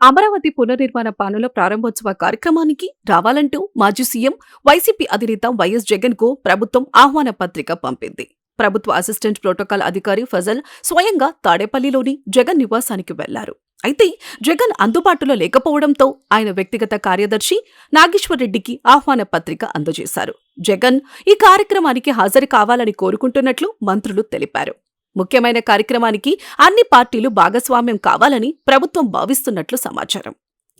అమరావతి పునర్నిర్మాణ పనుల ప్రారంభోత్సవ కార్యక్రమానికి రావాలంటూ మాజీ సీఎం వైసీపీ అధినేత వైఎస్ జగన్కు ప్రభుత్వం ఆహ్వాన పత్రిక పంపింది. ప్రభుత్వ అసిస్టెంట్ ప్రోటోకాల్ అధికారి ఫజల్ స్వయంగా తాడేపల్లిలోని జగన్ నివాసానికి వెళ్ళారు. అయితే జగన్ అందుబాటులో లేకపోవడంతో ఆయన వ్యక్తిగత కార్యదర్శి నాగేశ్వరరెడ్డికి ఆహ్వాన పత్రిక అందజేశారు. జగన్ ఈ కార్యక్రమానికి హాజరు కావాలని కోరుకుంటున్నట్లు మంత్రులు తెలిపారు. ముఖ్యమైన కార్యక్రమానికి అన్ని పార్టీలు భాగస్వామ్యం కావాలని ప్రభుత్వం భావిస్తున్నట్లు సమాచారం.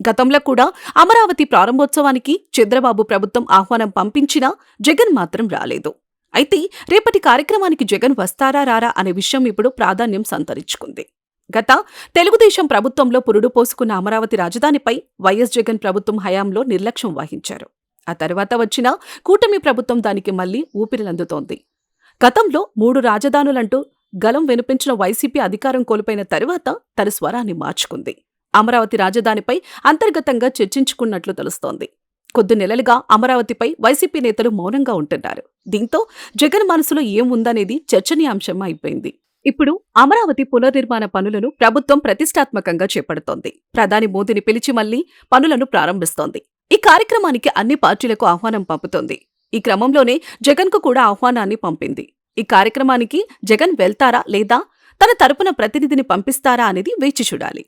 గతంలో కూడా అమరావతి ప్రారంభోత్సవానికి చంద్రబాబు ప్రభుత్వం ఆహ్వానం పంపించినా జగన్ మాత్రం రాలేదు. అయితే రేపటి కార్యక్రమానికి జగన్ వస్తారా రారా అనే విషయం ఇప్పుడు ప్రాధాన్యం సంతరించుకుంది. గత తెలుగుదేశం ప్రభుత్వంలో పురుడు పోసుకున్న అమరావతి రాజధానిపై వైఎస్ జగన్ ప్రభుత్వం హయాంలో నిర్లక్ష్యం వహించారు. ఆ తర్వాత వచ్చిన కూటమి ప్రభుత్వం దానికి మళ్ళీ ఊపిరిలందుతోంది. గతంలో మూడు రాజధానులంటూ గలం వినిపించిన వైసీపీ అధికారం కోల్పోయిన తరువాత తన స్వరాన్ని మార్చుకుంది. అమరావతి రాజధానిపై అంతర్గతంగా చర్చించుకున్నట్లు తెలుస్తోంది. కొద్ది నెలలుగా అమరావతిపై వైసీపీ నేతలు మౌనంగా ఉంటున్నారు. దీంతో జగన్ మనసులో ఏం ఉందనేది చర్చనీయాంశం అయిపోయింది. ఇప్పుడు అమరావతి పునర్నిర్మాణ పనులను ప్రభుత్వం ప్రతిష్టాత్మకంగా చేపడుతోంది. ప్రధాని మోదీని పిలిచి మళ్ళీ పనులను ప్రారంభిస్తోంది. ఈ కార్యక్రమానికి అన్ని పార్టీలకు ఆహ్వానం పంపుతోంది. ఈ క్రమంలోనే జగన్కు కూడా ఆహ్వానాన్ని పంపింది. ఈ కార్యక్రమానికి జగన్ వెళ్తారా లేదా? తన తరపున ప్రతినిధిని పంపిస్తారా అనేది వేచి చూడాలి.